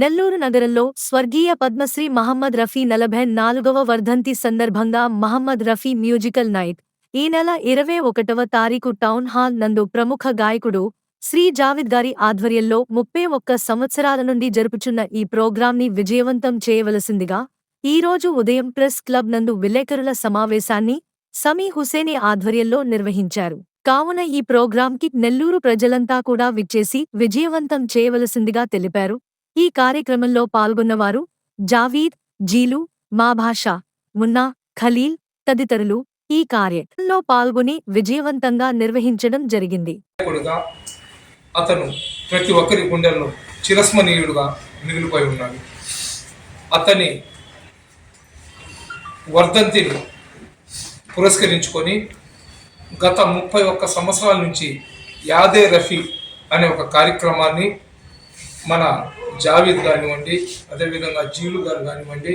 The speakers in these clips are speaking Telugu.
నెల్లూరు నగరంలో స్వర్గీయ పద్మశ్రీ మహమ్మద్ రఫీ నలభై నాలుగవ వర్ధంతి సందర్భంగా మహమ్మద్ రఫీ మ్యూజికల్ నైట్. ఈ నెల ఇరవై ఒకటవ తారీఖు టౌన్ హాల్ నందు ప్రముఖ గాయకుడు శ్రీ జావిద్ గారి ఆధ్వర్యంలో ముప్పై ఒక్క సంవత్సరాల నుండి జరుపుచున్న ఈ ప్రోగ్రాంని విజయవంతం చేయవలసిందిగా ఈ రోజు ఉదయం ప్రెస్ క్లబ్ నందు విలేకరుల సమావేశాన్ని సమీ హుసేని ఆధ్వర్యంలో నిర్వహించారు. కావున ఈ ప్రోగ్రాంకి నెల్లూరు ప్రజలంతా కూడా విచ్చేసి విజయవంతం చేయవలసిందిగా తెలిపారు. ఈ కార్యక్రమంలో పాల్గొన్నవారు జావీద్ జీలు మా భాష మున్నా ఖలీల్ తదితరులు ఈ కార్యక్రమంలో పాల్గొని విజయవంతంగా నిర్వహించడం జరిగింది. అతను ప్రతి ఒక్కరి గుండెల్లో చిరస్మనీయుడుగా మిగిలిపోయి ఉన్నాడు. అతని వర్ధంతిని పురస్కరించుకొని గత ముప్పై ఒక్క సంవత్సరాల నుంచి యాదే రఫీ అనే ఒక కార్యక్రమాన్ని మన జావీద్ కానివ్వండి అదేవిధంగా జీలు గారు కానివ్వండి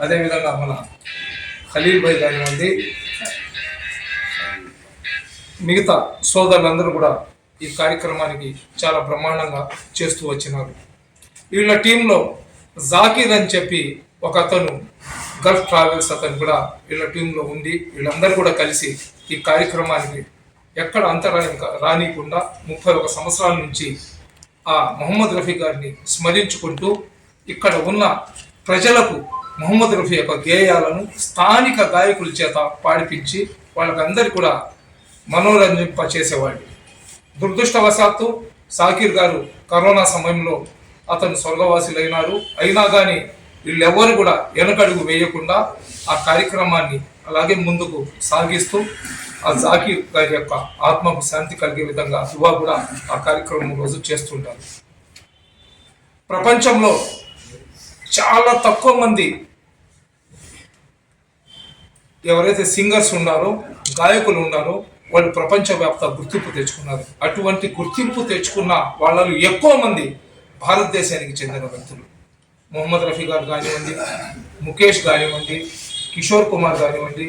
అదేవిధంగా మన ఖలీల్ భాయ్ కానివ్వండి మిగతా సోదరులందరూ కూడా ఈ కార్యక్రమానికి చాలా బ్రహ్మాండంగా చేస్తూ వచ్చినారు. వీళ్ళ టీంలో జాకీర్ అని చెప్పి ఒక అతను గల్ఫ్ ట్రావెల్స్ అతను కూడా వీళ్ళ టీంలో ఉండి వీళ్ళందరూ కూడా కలిసి ఈ కార్యక్రమానికి ఎక్కడ అంతరాయం కా- రానియకుండా ముప్పై ఒక సంవత్సరాల నుంచి ఆ మొహమ్మద్ రఫీ గారిని స్మరించుకుంటూ ఇక్కడ ఉన్న ప్రజలకు మొహమ్మద్ రఫీ యొక్క గేయాలను స్థానిక గాయకుల చేత పాడిపించి వాళ్ళకందరికీ కూడా మనోరంజింప చేసేవాడు దురదృష్టవశాత్తు సాకిర్ గారు కరోనా సమయంలో అతను స్వర్గవాసులైనారు. అయినా కానీ వీళ్ళెవ్వరు కూడా వెనకడుగు వేయకుండా ఆ కార్యక్రమాన్ని అలాగే ముందుకు సాగిస్తూ ఆ జాకీర్ గారి యొక్క ఆత్మకు శాంతి కలిగే విధంగా యువ కూడా ఆ కార్యక్రమం రోజు చేస్తుంటారు. ప్రపంచంలో చాలా తక్కువ మంది ఎవరైతే సింగర్స్ ఉన్నారో గాయకులు ఉన్నారో వాళ్ళు ప్రపంచవ్యాప్త గుర్తింపు తెచ్చుకున్నారు. అటువంటి గుర్తింపు తెచ్చుకున్న వాళ్ళలో ఎక్కువ మంది భారతదేశానికి చెందిన వ్యక్తులు. మొహమ్మద్ రఫీ గారు కానివ్వండి ముఖేష్ కానివ్వండి కిషోర్ కుమార్ కానివ్వండి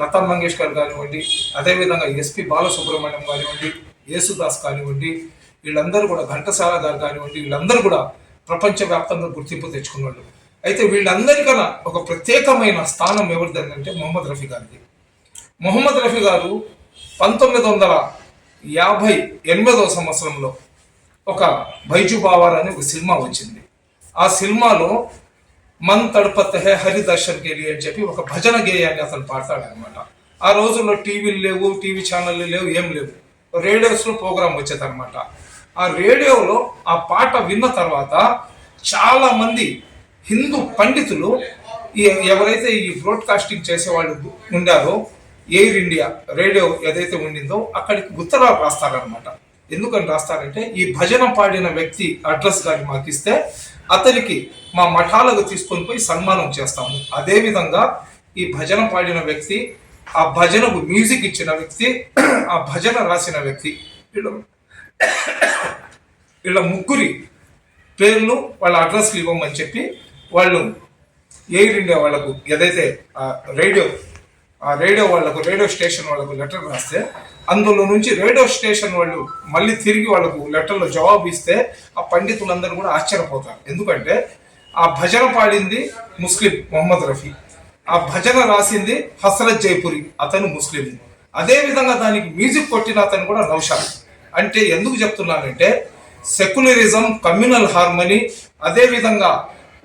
లతా మంగేష్కర్ కానివ్వండి అదేవిధంగా ఎస్పి బాలసుబ్రహ్మణ్యం కానివ్వండి యేసుదాస్ కానివ్వండి వీళ్ళందరూ కూడా ఘంటసాల గారు కానివ్వండి వీళ్ళందరూ కూడా ప్రపంచవ్యాప్తంగా గుర్తింపు తెచ్చుకున్నారు అయితే వీళ్ళందరికన్నా ఒక ప్రత్యేకమైన స్థానం ఎవరిదంటే మొహమ్మద్ రఫీ గారిది. మొహమ్మద్ రఫీ గారు పంతొమ్మిది వందల యాభై ఎనిమిదవ సంవత్సరంలో ఒక బైజు బావార్ అనే ఒక సినిమా వచ్చింది. ఆ సినిమాలో మన్ తడపత్ హే హరి దర్శన్ అని చెప్పి ఒక భజన గేయాన్ని అతను పాడతాడనమాట ఆ రోజుల్లో టీవీలు లేవు టీవీ ఛానళ్ళు లేవు ఏం లేవు. రేడియోస్లో ప్రోగ్రామ్ వచ్చేదనమాట ఆ రేడియోలో ఆ పాట విన్న తర్వాత చాలా మంది హిందూ పండితులు ఎవరైతే ఈ బ్రాడ్కాస్టింగ్ చేసేవాళ్ళు ఉండారో ఎయిర్ ఇండియా రేడియో ఏదైతే ఉండిందో అక్కడికి ఉత్తరాలు రాస్తారనమాట ఎందుకని రాస్తారంటే ఈ భజన పాడిన వ్యక్తి అడ్రస్ కానీ మాకు ఇస్తే అతనికి మా మఠాలకు తీసుకొని పోయి సన్మానం చేస్తాము. అదేవిధంగా ఈ భజన పాడిన వ్యక్తి ఆ భజనకు మ్యూజిక్ ఇచ్చిన వ్యక్తి ఆ భజన రాసిన వ్యక్తి వీళ్ళు వీళ్ళ ముగ్గురి పేర్లు వాళ్ళ అడ్రస్లు ఇవ్వమని చెప్పి వాళ్ళు ఎయిర్ ఇండియా వాళ్ళకు ఏదైతే ఆ రేడియో ఆ రేడియో వాళ్ళకు రేడియో స్టేషన్ వాళ్ళకు లెటర్ రాస్తే అందులో నుంచి రేడియో స్టేషన్ వాళ్ళు మళ్ళీ తిరిగి వాళ్ళకు లెటర్లో జవాబు ఇస్తే ఆ పండితులందరూ కూడా ఆశ్చర్యపోతారు. ఎందుకంటే ఆ భజన పాడింది ముస్లిం మొహమ్మద్ రఫీ. ఆ భజన రాసింది హసరత్ జైపురి అతను ముస్లిం. అదే విధంగా దానికి మ్యూజిక్ కొట్టిన అతను కూడా నౌషాద్. అంటే ఎందుకు చెప్తున్నానంటే సెక్యులరిజం కమ్యూనల్ హార్మనీ అదేవిధంగా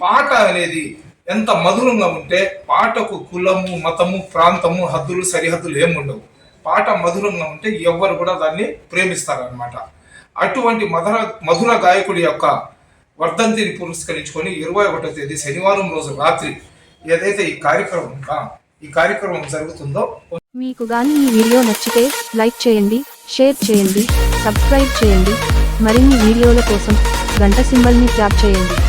పాట అనేది ఎంత మధురంగా ఉంటే పాటకు కులము మతము ప్రాంతము హద్దులు సరిహద్దులు ఏముండవు పాట మధురంగా ఉంటే ఎవ్వరు కూడా దాన్ని ప్రేమిస్తారనమాట అటువంటి మధుర మధుర గాయకుడి యొక్క వర్ధంతిని పురస్కరించుకొని ఇరవై ఒకటో తేదీ శనివారం రోజు రాత్రి ఏదైతే ఈ కార్యక్రమం ఉందా ఈ కార్యక్రమం జరుగుతుందో మీకు గాని ఈ వీడియో నచ్చితే లైక్ చేయండి షేర్ చేయండి సబ్స్క్రైబ్ చేయండి. మరిన్ని వీడియోల కోసం గంట సింబల్ని ట్యాప్ చేయండి.